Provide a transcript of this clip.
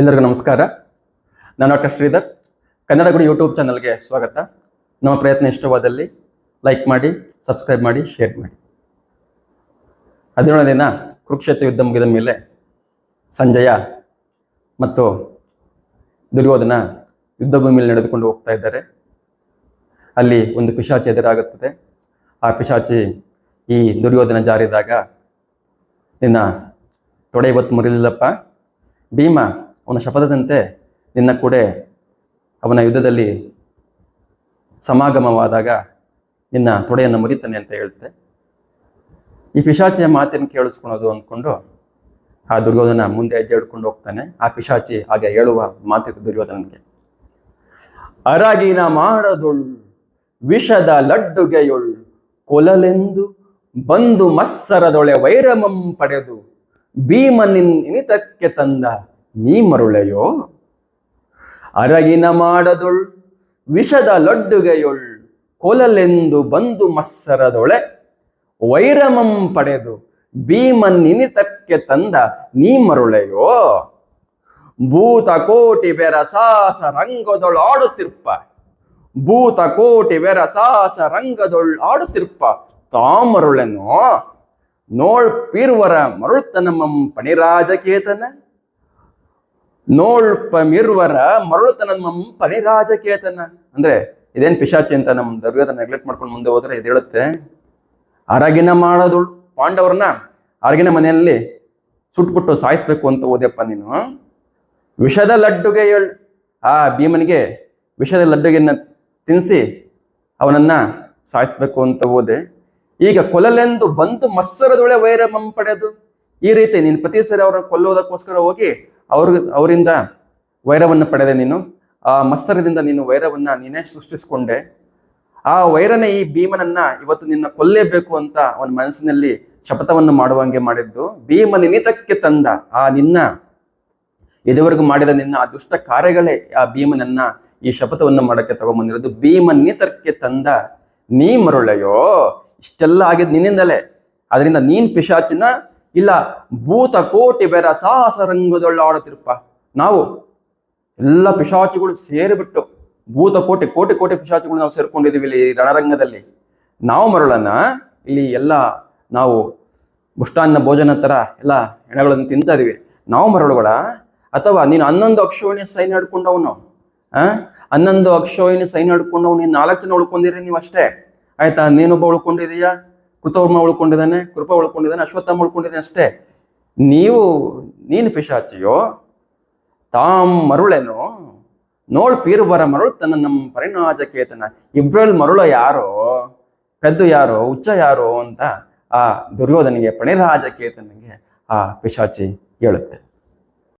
ಎಲ್ಲರಿಗೂ ನಮಸ್ಕಾರ. ನಾನು ಡಾಕ್ಟರ್ ಶ್ರೀಧರ್. ಕನ್ನಡ ಗುಡಿ ಯೂಟ್ಯೂಬ್ ಚಾನಲ್ಗೆ ಸ್ವಾಗತ. ನಮ್ಮ ಪ್ರಯತ್ನ ಇಷ್ಟವಾದಲ್ಲಿ ಲೈಕ್ ಮಾಡಿ, ಸಬ್ಸ್ಕ್ರೈಬ್ ಮಾಡಿ, ಶೇರ್ ಮಾಡಿ. ಹದಿನೇಳನೇ ದಿನ ಕುರುಕ್ಷೇತ್ರ ಯುದ್ಧ ಮುಗಿದ ಮೇಲೆ ಸಂಜಯ ಮತ್ತು ದುರ್ಯೋಧನ ಯುದ್ಧ ಭೂಮಿಯಲ್ಲಿ ನಡೆದುಕೊಂಡು ಹೋಗ್ತಾ ಇದ್ದಾರೆ. ಅಲ್ಲಿ ಒಂದು ಪಿಶಾಚಿ ಎದುರಾಗುತ್ತದೆ. ಆ ಪಿಶಾಚಿ ಈ ದುರ್ಯೋಧನ ಜಾರಿದಾಗ ನಿನ್ನ ತೊಡೆ ಇವತ್ತು ಮುರಿದಿಲ್ಲಪ್ಪ ಭೀಮ ಅವನ ಶಪಥದಂತೆ ನಿನ್ನ ಕೂಡ ಅವನ ಯುದ್ಧದಲ್ಲಿ ಸಮಾಗಮವಾದಾಗ ನಿನ್ನ ತೊಡೆಯನ್ನು ಮುರಿತಾನೆ ಅಂತ ಹೇಳುತ್ತೆ. ಈ ಪಿಶಾಚಿಯ ಮಾತನ್ನು ಕೇಳಿಸ್ಕೊಳೋದು ಅಂದ್ಕೊಂಡು ಆ ದುರ್ಯೋಧನ ಮುಂದೆ ಹೆಜ್ಜೆ ಹಿಡ್ಕೊಂಡು ಹೋಗ್ತಾನೆ. ಆ ಪಿಶಾಚಿ ಹಾಗೆ ಹೇಳುವ ಮಾತಿತ್ತು ದುರ್ಯೋಧನನಿಗೆ. ಅರಗಿನ ಮಾಡದೊಳ್ ವಿಷದ ಲಡ್ಡುಗೆಯೊಳ್, ಕೊಲಲೆಂದು ಬಂದು ಮತ್ಸರದೊಳೆ ವೈರಮಂ ಪಡೆದು ಭೀಮನಿನ್ ಇನಿತಕ್ಕೆ ತಂದ ನೀ ಮರುಳೆಯೋ ಅರಗಿನ ಮಾಡದೊಳ್ ವಿಷದ ಲಡ್ಡುಗೆಯೊಳ್ ಕೊಲಲೆಂದು ಬಂದು ಮಸ್ಸರದೊಳೆ ವೈರಮಂ ಪಡೆದು ಭೀಮ ನಿನಿತಕ್ಕೆ ತಂದ ನೀ ಮರುಳೆಯೋ ಭೂತ ಕೋಟಿ ಬೆರಸಾಸ ರಂಗದೊಳ್ ಆಡುತ್ತಿರ್ಪ ಭೂತ ಕೋಟಿ ಬೆರ ಸಾಸ ರಂಗದೊಳ್ ಆಡುತ್ತಿರ್ಪ, ತಾಮರುಳೆನೋ? ನೋಳ್ ಪೀರ್ವರ ಮರುಳ್ತನಮಂ ಪಣಿರಾಜಕೇತನ? ನೋಳ್ಪ ಮಿರ್ವರ ಮರುಳ್ತನಮಂ ಪಣಿರಾಜಕೇತನ ಅಂದ್ರೆ ಇದೇನ್ ಪಿಶಾಚಿ ಅಂತ ನಮ್ಮ ದುರ್ಯೋಧನ ನೆಗ್ಲೆಕ್ಟ್ ಮಾಡ್ಕೊಂಡು ಮುಂದೆ ಹೋದ್ರೆ ಇದು ಹೇಳುತ್ತೆ, ಅರಗಿನ ಮಾಡೋದು ಪಾಂಡವರನ್ನ ಅರಗಿನ ಮನೆಯಲ್ಲಿ ಸುಟ್ಬಿಟ್ಟು ಸಾಯಿಸ್ಬೇಕು ಅಂತ ಓದ್ಯಪ್ಪ ನೀನು. ವಿಷದ ಲಡ್ಡುಗೆ ಹೇಳ್, ಆ ಭೀಮನಿಗೆ ವಿಷದ ಲಡ್ಡುಗೆಯನ್ನ ತಿನ್ನಿಸಿ ಅವನನ್ನ ಸಾಯಿಸ್ಬೇಕು ಅಂತ ಓದೆ. ಈಗ ಕೊಲಲೆಂದು ಬಂದು ಮತ್ಸರದೊಳೆ ವೈರ ಪಡೆದು ಈ ರೀತಿ ನೀನು ಪ್ರತಿ ಸರಿ ಅವ್ರನ್ನ ಕೊಲ್ಲೋದಕ್ಕೋಸ್ಕರ ಹೋಗಿ ಅವ್ರ, ಅವರಿಂದ ವೈರವನ್ನು ಪಡೆದೆ ನೀನು. ಆ ಮತ್ಸರದಿಂದ ನೀನು ವೈರವನ್ನ ನೀನೇ ಸೃಷ್ಟಿಸಿಕೊಂಡೆ. ಆ ವೈರನೇ ಈ ಭೀಮನನ್ನ ಇವತ್ತು ನಿನ್ನ ಕೊಲ್ಲೇಬೇಕು ಅಂತ ಅವನ ಮನಸ್ಸಿನಲ್ಲಿ ಶಪಥವನ್ನು ಮಾಡುವಂಗೆ ಮಾಡಿದ್ದು. ಭೀಮ ನಿನಿತಕ್ಕೆ ತಂದ ಆ ನಿನ್ನ ಇದುವರೆಗೂ ಮಾಡಿದ ನಿನ್ನ ಆ ದುಷ್ಟ ಕಾರ್ಯಗಳೇ ಆ ಭೀಮನನ್ನ ಈ ಶಪಥವನ್ನು ಮಾಡಕ್ಕೆ ತಗೊಂಬಂದಿರೋದು. ಭೀಮ ನಿನಿತಕ್ಕೆ ತಂದ, ನೀ ಮರುಳೆಯೋ ಇಷ್ಟೆಲ್ಲ ಆಗಿದ್ ನಿನ್ನಿಂದಲೇ. ಅದರಿಂದ ನೀನ್ ಪಿಶಾಚಿನ ಇಲ್ಲ ಭೂತ ಕೋಟಿ ಬೆರ ಸಾಹಸ ರಂಗದೊಳ್ಳಾಡುತ್ತಿರಪ್ಪ ನಾವು ಎಲ್ಲ ಪಿಶಾಚಿಗಳು ಸೇರಿಬಿಟ್ಟು ಭೂತ ಕೋಟಿ ಕೋಟಿ ಕೋಟಿ ಪಿಶಾಚಿಗಳು ನಾವು ಸೇರ್ಕೊಂಡಿದ್ದೀವಿ ಇಲ್ಲಿ ರಣರಂಗದಲ್ಲಿ. ನಾವು ಮರಳನ್ನ ಇಲ್ಲಿ ಎಲ್ಲ ನಾವು ಮುಷ್ಟಾನ್ನ ಭೋಜನ ಥರ ಎಲ್ಲ ಹೆಣಗಳನ್ನು ತಿಂತಾ ಇದೀವಿ. ನಾವು ಮರಳುಗಳ ಅಥವಾ ನೀನು ಹನ್ನೊಂದು ಅಕ್ಷೋಹಿಣಿ ಸೈನ್ ಹಿಡ್ಕೊಂಡವನು, ಆ? ಹನ್ನೊಂದು ಅಕ್ಷೋಹಿಣಿ ಸೈನ್ ಹಿಡ್ಕೊಂಡವ್ ನೀನು ನಾಲ್ಕು ಜನ ಉಳ್ಕೊಂಡಿರಿ ನೀವು ಅಷ್ಟೇ. ಆಯ್ತಾ, ನೀನೊಬ್ಬ ಉಳ್ಕೊಂಡಿದೀಯಾ? ಕೃತವರ್ಮ ಉಳ್ಕೊಂಡಿದ್ದಾನೆ, ಕೃಪ ಉಳ್ಕೊಂಡಿದ್ದಾನೆ, ಅಶ್ವತ್ಥಾಮ ಉಳ್ಕೊಂಡಿದ್ದಾನೆ ಅಷ್ಟೇ. ನೀವು, ನೀನು ಪಿಶಾಚಿಯೋ ತಾಮ್ ಮರುಳೇನೋ, ನೋಳ್ ಪೀರುಬರ ಮರುಳು ತನ್ನ ನಮ್ಮ ಪರಿಣಾಜಕೇತನ. ಇಬ್ರಲ್ಲಿ ಮರುಳ ಯಾರೋ, ಪೆದ್ದು ಯಾರೋ ಉಚ್ಚ ಯಾರೋ ಅಂತ ಆ ದುರ್ಯೋಧನಿಗೆ, ಪಣಿರಾಜಕೇತನಿಗೆ ಆ ಪಿಶಾಚಿ ಹೇಳುತ್ತೆ.